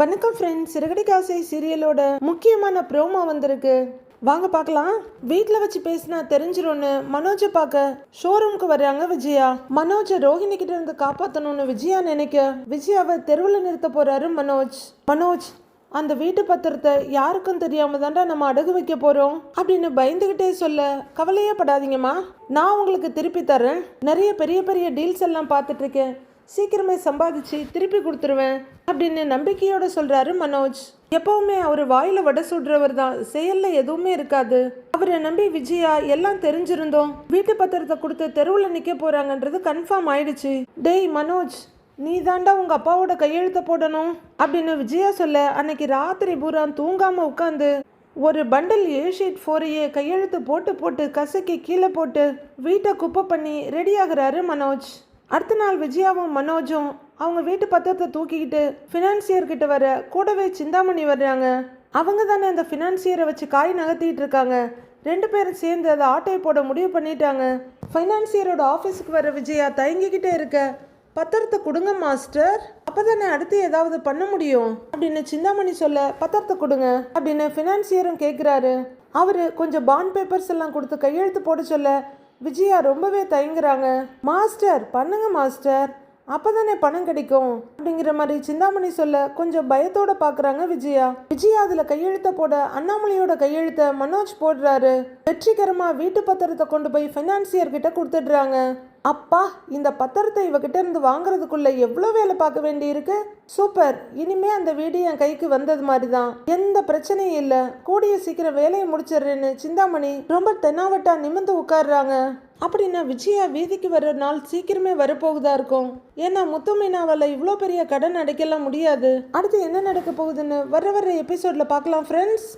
வணக்கம் ஃப்ரெண்ட்ஸ் சிறகடி காசை சீரியலோட முக்கியமான ப்ரோமோ வந்திருக்கு. வாங்க பார்க்கலாம். வீட்டில் வச்சு பேசினா தெரிஞ்சிரும்னு மனோஜை பார்க்க ஷோரூம்க்கு வர்றாங்க விஜயா. மனோஜை ரோஹிணி கிட்ட இருந்து காப்பாற்றணும்னு விஜயா நினைக்க விஜயாவை தெருவில் நிறுத்த போறாரு மனோஜ். மனோஜ் அந்த வீட்டு பத்திரத்தை யாருக்கும் தெரியாம தாண்டா நம்ம அடகு வைக்க போறோம் அப்படின்னு பயந்துகிட்டே சொல்ல கவலையே படாதீங்கம்மா. நான் உங்களுக்கு திருப்பி தரேன் நிறைய பெரிய பெரிய டீல்ஸ் எல்லாம் பார்த்துட்டு இருக்கேன். சீக்கிரமே சம்பாதிச்சு திருப்பி கொடுத்துருவேன் அப்படின்னு நம்பிக்கையோட சொல்றாரு மனோஜ். எப்பவுமே அவர் வாயில வடை சுடுறவர் தான். செயல்ல எதுவுமே இருக்காது. அவரை நம்பி விஜயா எல்லாம் தெரிஞ்சிருந்தோம். வீட்டு பத்திரத்தை கொடுத்து தெருவில் நிக்க போறாங்கன்றது கன்ஃபார்ம் ஆயிடுச்சு. டேய் மனோஜ் நீ தாண்டா உங்க அப்பாவோட கையெழுத்த போடணும்? அப்படின்னு விஜயா சொல்ல அன்னைக்கு ராத்திரி பூரா தூங்காம உட்காந்து ஒரு பண்டல் ஏ ஷீட் ஃபோரையே கையெழுத்து போட்டு போட்டு கசக்கி கீழே போட்டு வீட்டை குப்பை பண்ணி ரெடி ஆகுறாரு மனோஜ். அடுத்த நாள் விஜயாவும் மனோஜும் அவங்க வீட்டு பத்திரத்தை தூக்கிக்கிட்டு ஃபினான்சியர் கிட்ட வர கூடவே சிந்தாமணி வர்றாங்க. அவங்க தானே அந்த ஃபினான்சியரை வச்சு காய் நகர்த்திட்டு இருக்காங்க. ரெண்டு பேரும் சேர்ந்து அதை ஆட்டோயை போட முடிவு பண்ணிட்டாங்க. ஃபைனான்சியரோட ஆஃபீஸுக்கு வர விஜயா தயங்கிக்கிட்டே இருக்க பத்திரத்தை கொடுங்க மாஸ்டர். அப்போதானே அடுத்து ஏதாவது பண்ண முடியும். அப்படின்னு சிந்தாமணி சொல்ல பத்திரத்தை கொடுங்க அப்படின்னு ஃபினான்சியரும் கேட்குறாரு அவரு கொஞ்சம் பாண்ட் பேப்பர்ஸ் எல்லாம் கொடுத்து கையெழுத்து போட சொல்ல விஜயா ரொம்பவே தயங்குறாங்க. மாஸ்டர் பண்ணுங்க மாஸ்டர். அப்பதானே பணம் கிடைக்கும். அப்படிங்கிற மாதிரி சிந்தாமணி சொல்ல கொஞ்சம் பயத்தோட பாக்குறாங்க விஜயா. விஜயா அதுல கையெழுத்த போட அண்ணாமலையோட கையெழுத்த மனோஜ் போடுறாரு. வெற்றிகரமா வீட்டு பத்திரத்தை கொண்டு போய் ஃபைனான்சியர் கிட்ட கொடுத்துடுறாங்க. அப்பா இந்த பத்திரத்தை இவகிட்ட இருந்து வாங்குறதுக்குள்ள எவ்வளோ வேலை பார்க்க வேண்டி இருக்கு சூப்பர் இனிமே அந்த வீடு என் கைக்கு வந்தது மாதிரி தான் எந்த பிரச்சனையும் இல்லை. கூடிய சீக்கிரம் வேலையை முடிச்சிடுறேன்னு சிந்தாமணி ரொம்ப தென்னாவட்டா நிமிந்து உட்கார்றாங்க. அப்படின்னா விஜயா வீதிக்கு வர்ற நாள் சீக்கிரமே வரப்போகுதா இருக்கும்? ஏன்னா முத்து மீனாவால் இவ்வளோ பெரிய கடன் அடைக்கலாம் முடியாது. அடுத்து என்ன நடக்க போகுதுன்னு வர வர எபிசோட்ல பார்க்கலாம் ஃப்ரெண்ட்ஸ்